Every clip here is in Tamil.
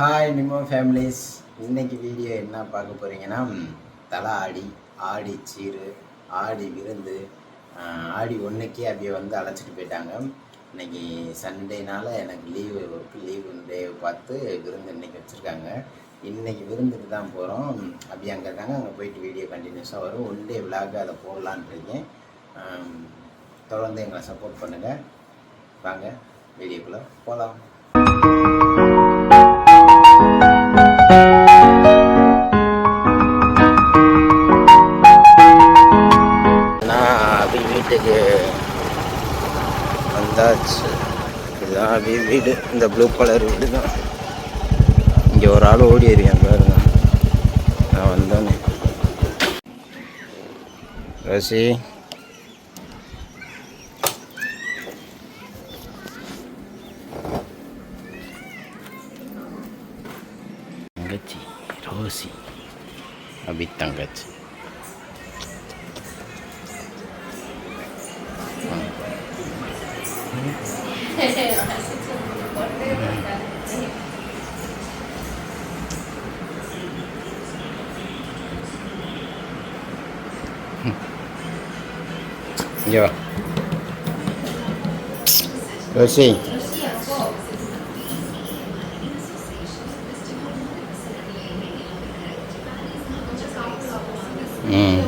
ஹாய் நிமோ ஃபேமிலிஸ் இன்றைக்கி வீடியோ என்ன பார்க்க போகிறீங்கன்னா தலை ஆடி ஆடி சீரு ஆடி விருந்து ஆடி ஒன்றுக்கே அப்படியே வந்து அழைச்சிட்டு போயிட்டாங்க. இன்னைக்கு சண்டேனால் எனக்கு லீவு ஒர்க்கு லீவு டே பார்த்து விருந்து இன்னைக்கு வச்சுருக்காங்க. இன்றைக்கி விருந்துக்கு தான் போகிறோம் அப்படி அங்கே இருக்காங்க. அங்கே போயிட்டு வீடியோ கண்டினியூஸாக வரும். ஒன் டே விலாக அதை போடலான்னு இருக்கேன். தொடர்ந்து எங்களை சப்போர்ட் பண்ணுங்கள் வாங்க வீடியோக்குள்ளே போகலாம் வந்தாச்சு இதுதான் அப்படியே வீடு. இந்த ப்ளூ கலர் வீடு தான் இங்கே ஒரு ஆள் ஓடி இருக்கேன் பாருங்க. நான் வந்தோன்னே ரசி தங்கச்சி ரோசி. அபி தங்கச்சி. இங்கே வா ரோசி ம்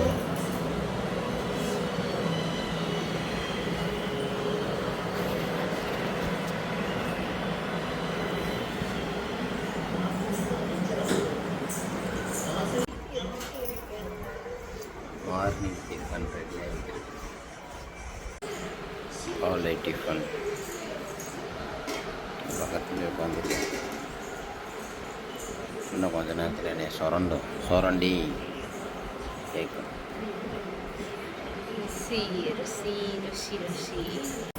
மார்னிங் டிஃபன் ரெடியாக இருக்குது காலை டிஃபன் பக்கத்துலேயே உட்காந்துருக்கேன் இன்னும் கொஞ்ச நேரத்தில் என்னை சுரண்டும் சுரண்டி கேட்கும். ருசி ருசி ருசி ருசி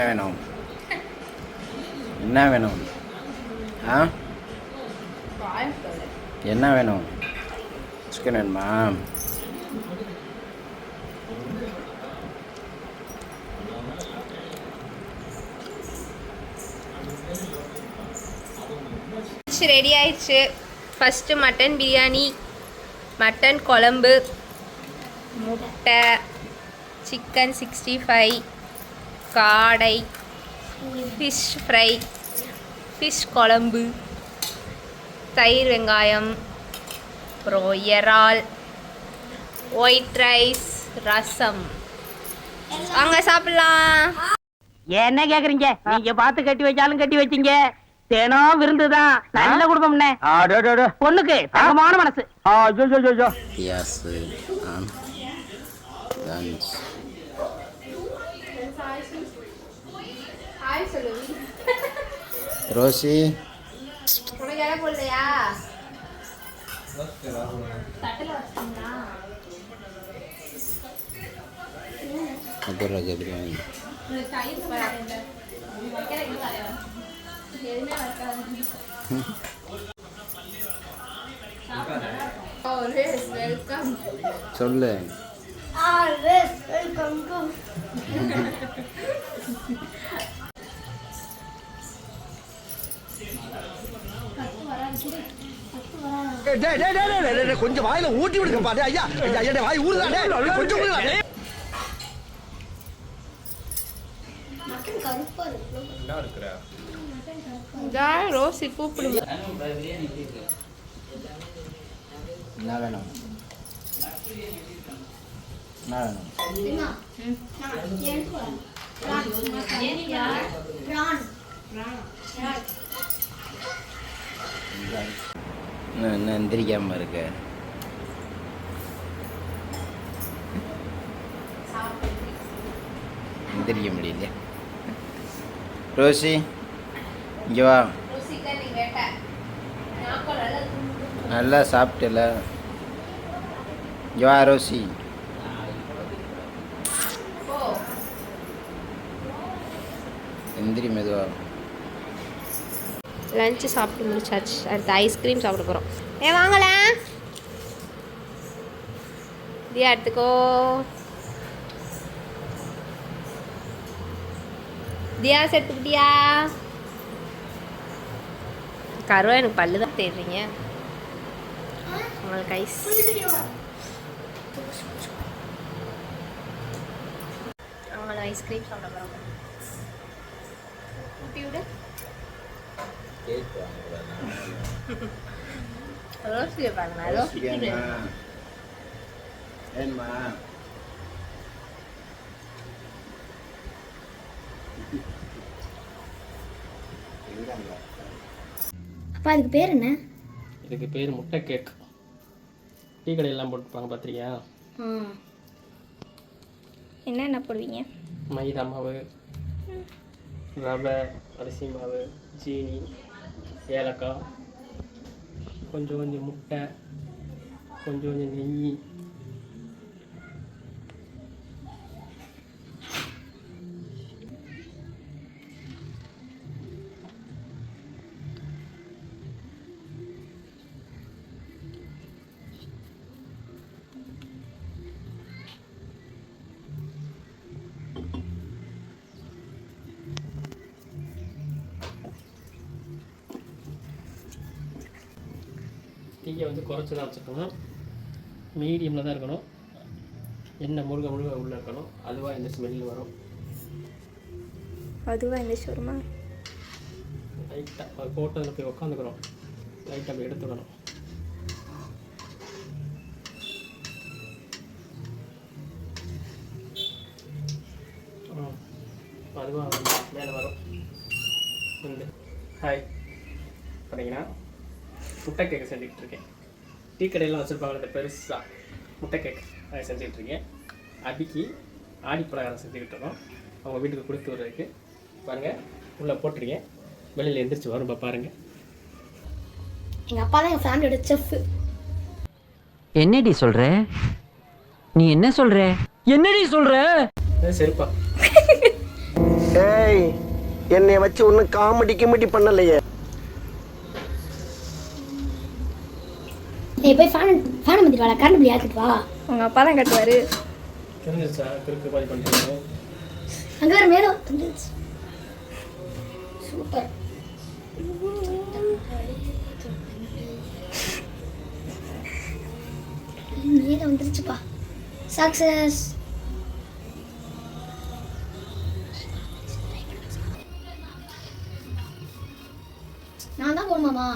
என்ன வேணும்? என்ன வேணும்? ஆ? என்ன வேணும்? சிக்கன் வேணுமா? ரெடி ஆயிடுச்சு. ஃபஸ்ட்டு மட்டன் பிரியாணி மட்டன் குழம்பு முட்டை சிக்கன் சிக்ஸ்டி ஃபைவ் காடை ஃபிஷ் ஃப்ரை ஃபிஷ் குழம்பு தயிர் வெங்காயம் அப்புறம் இறால் ஒயிட் ரைஸ் ரசம். வாங்க சாப்பிட்லாம். என்ன கேக்குறீங்க? நீங்க பார்த்து கட்டி வச்சாலும் கட்டி வச்சீங்க. தினம் விருந்துதான். நல்ல குடும்பம்னே பொண்ணுக்கு தங்கமான மனசு. ஆன் தன்ஸ் ரோசி உனக்கு இலை போடலையா முப்பது பிரியாணி வெல்கம் சொல்லு கொஞ்சம் வாயில ஊட்டி விடுங்க பாரு. ஐயா ஐயா வாய் ஊறுதானே கொஞ்சம் ஊறுதா ரோசி கூப்பிடுங்க. என்ன வேணும்? என்ன எந்திரிக்காம இருக்க. எந்திரிக்க முடியல. ரோசி இங்கே வா. நல்லா சாப்பிட்டல. இங்கே வா ரோசி. எந்திரி மெதுவா. லஞ்சு சாப்பிட்டு முடிச்சாச்சு. அடுத்து ஐஸ்கிரீம் சாப்பிட போகிறோம் ஏ வாங்கல. தியா எடுத்துக்கோ. தியா எடுத்துக்கிட்டியா கருவா எனக்கு பல்லு தான் தேடுறீங்க. உங்களுக்கு ஐஸ் அவங்கள ஐஸ்கிரீம் சாப்பிட போகிறோம் விடு பாருங்க. அப்பா அதுக்கு பேர் என்ன இதுக்கு பேர் முட்டை கேக் டீ கடையெல்லாம் போட்டுப்பாங்க பார்த்துருக்கியா என்னென்ன போடுவீங்க மைதா மாவு ரவை அரிசி மாவு சீனி ஏலக்காய் கொஞ்சம் கொஞ்சம் முட்டை கொஞ்சம் கொஞ்சம் நெய் டீயை வந்து குறைச்சி தான் வச்சுக்கணும் மீடியமில் தான் இருக்கணும். எண்ணெய் முழுக முழுக உள்ளே இருக்கணும். அதுவாக இந்த ஸ்மெல் வரும். அதுவாக இந்த ஷோருமா லைட்டாக போட்டதில் போய் உக்காந்துக்கிறோம் லைட்டாக போய் எடுத்துக்கணும். ம். அதுவா வந்து மேலே வரும். ஹாய் முட்டை கேக்கு செஞ்சுக்கிட்டு இருக்கேன் டீ கடையெல்லாம் வச்சுருப்பாங்க இந்த பெருசாக முட்டை கேக் அதை செஞ்சுக்கிட்டு இருக்கேன் அபிக்கு ஆடி பலகாரம் செஞ்சுக்கிட்டு இருக்கோம் அவங்க வீட்டுக்கு கொடுத்து வர்றதுக்கு பாருங்கள் உள்ளே போட்டிருக்கேன். வெளியில் எந்திரிச்சு வரும் பா பாருங்கள் எங்கள் அப்பா தான் எங்கள் ஃபேமிலியோட செஃப் என்னடி சொல்ற? நீ என்ன சொல்ற? என்னடி சொல்ற? செருப்பா. ஏய் என்னைய வச்சு ஒன்னும் காமெடி கிமெடி பண்ணலையே. ஏய் போய் ஃபேன் ஃபேன் மத்திட்டு வாடா கரண்ட் பில் யாக்கிட்டு வா. உங்கள் அப்பா தான் கட்டுவார். தெரிஞ்சிருச்சா? கிறுக்கு பாதி பண்ணுறீங்க அங்கே வேறு மேலே? சூப்பர். மேலே வந்துருச்சுப்பா. சக்ஸஸ் நான் தான் போகணுமாமா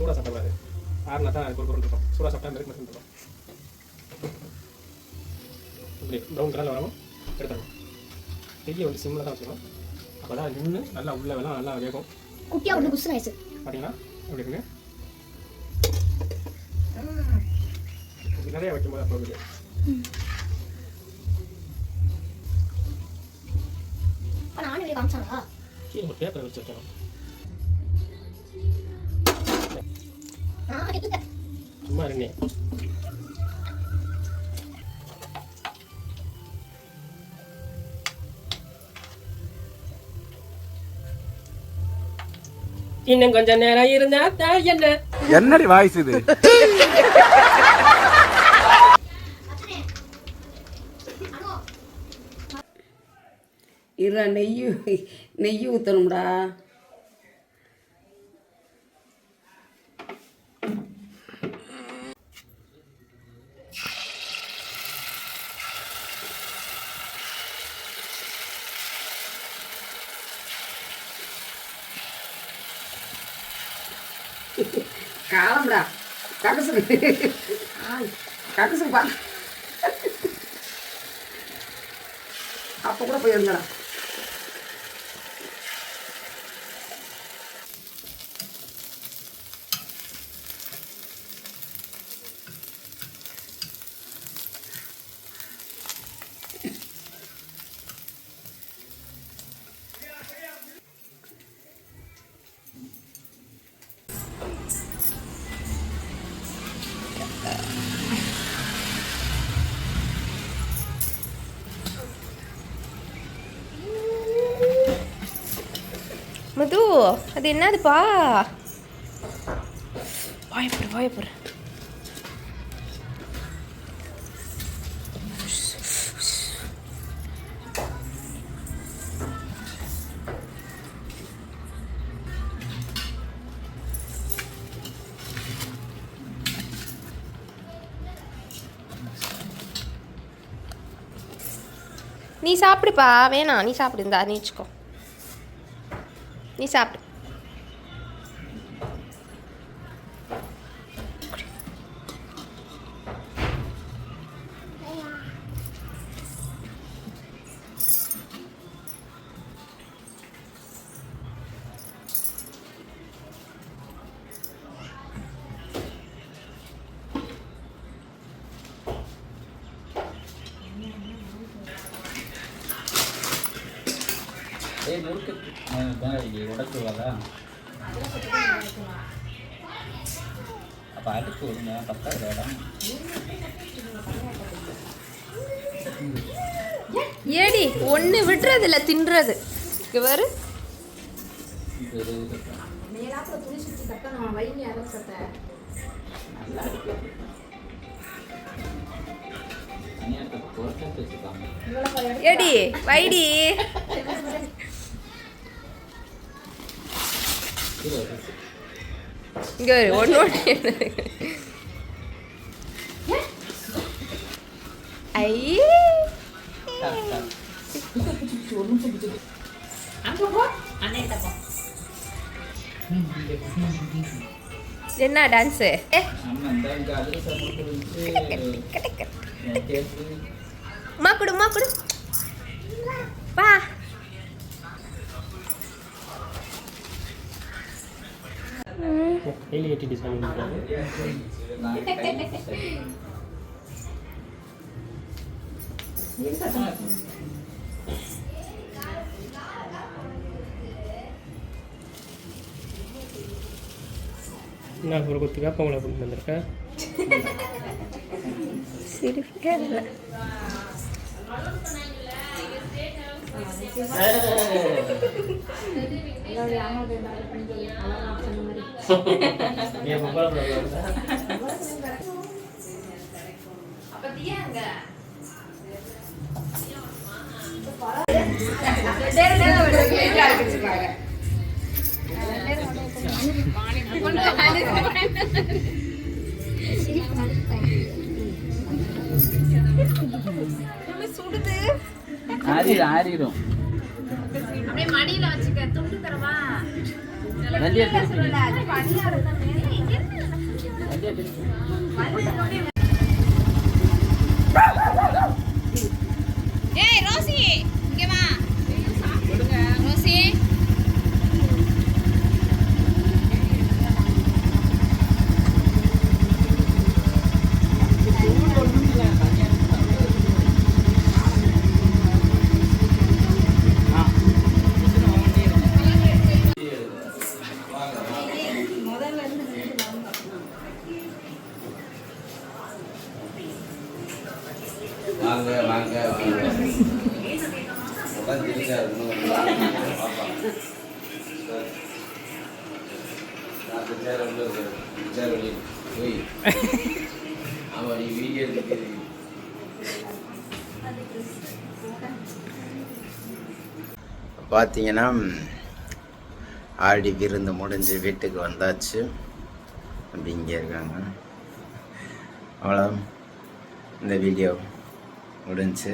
சூடாக சாப்பிடக்கூடாது ஆறுனா தான் ஒரு இருக்கும். சூடாக சாப்பிட்டா நெருக்க மட்டும் இருக்கும் இப்படி ப்ரௌன் கலரில் வரவும் எடுத்துடணும் நெய்யை வந்து சிம்மில் தான் வச்சுக்கணும். அப்போ தான் நின்று நல்லா உள்ள வெள்ளம் நல்லா வேகும். குட்டியாக ஒன்று புஷ் ஆயிடுச்சு. பார்த்தீங்கன்னா அப்படி இருக்குங்க நிறைய வைக்கும்போது அப்போ இருக்குது நானும் காமிச்சாங்களா? கீழே பேப்பரை வச்சு வைக்கணும். சும்மா இருந்தேன் இன்னும் கொஞ்ச நேரம் இருந்தா தான் என்ன? என்னடி வாய்ஸ் இது? இருடா நெய் நெய் ஊற்றணும்டா காலம்டா கக்கசு பா அப்போ கூட போயிருந்தடா மது அது என்னதுப்பா? வாயப்படு வாயப்படு. நீ சாப்பிடுப்பா வேணாம். நீ சாப்பிடு இந்தா நீ வச்சுக்கோ நீ சாப்பிடு ஏய் அப்போ விடுங்க பத்தாவது இடம். ஏடி ஒன்று விடுறது இல்லை தின்றது. இங்கே ஏடி வைடி. இங்கே ஒன்று ஒன்று ஐ சார் சார் என்ன டான்ஸு ஏ நம்ம இந்த இங்கே அதிரசம் முறுக்கு இருந்துச்சு கேக்கு மா கொடு மா கொடு. வா. டெய்லி எயிட்டி டிசைன் நான் என்ன ஒரு கொத்து வேப்பங்களை கொண்டு வந்திருக்கேன் சிரிப்பே இல்லை. சுடுது. ஆறிடும் ஆறிடும் வண்டியை திருப்பி வண்டியை திருப்பி ஏய் ரோசி இங்கே வா ரோசி வாங்க வாங்க வாங்க உடஞ்சிருக்காரு இன்னும் பாப்பா நான் சேர் உள்ள இருக்கிறேன் சேர் வெளியே போய் ஆமாம் நீ வீடியோ எடுத்து பார்த்தீங்கன்னா ஆடி விருந்து முடிஞ்சு வீட்டுக்கு வந்தாச்சு. அப்படி இங்கே இருக்காங்க. அவ்வளோ இந்த வீடியோ முடிஞ்சு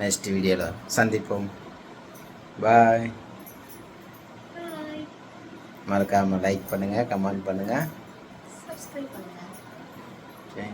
நெக்ஸ்ட் வீடியோவில் சந்திப்போம். பாய் மறக்காமல் லைக் பண்ணுங்கள் கமெண்ட் பண்ணுங்கள் ஓகே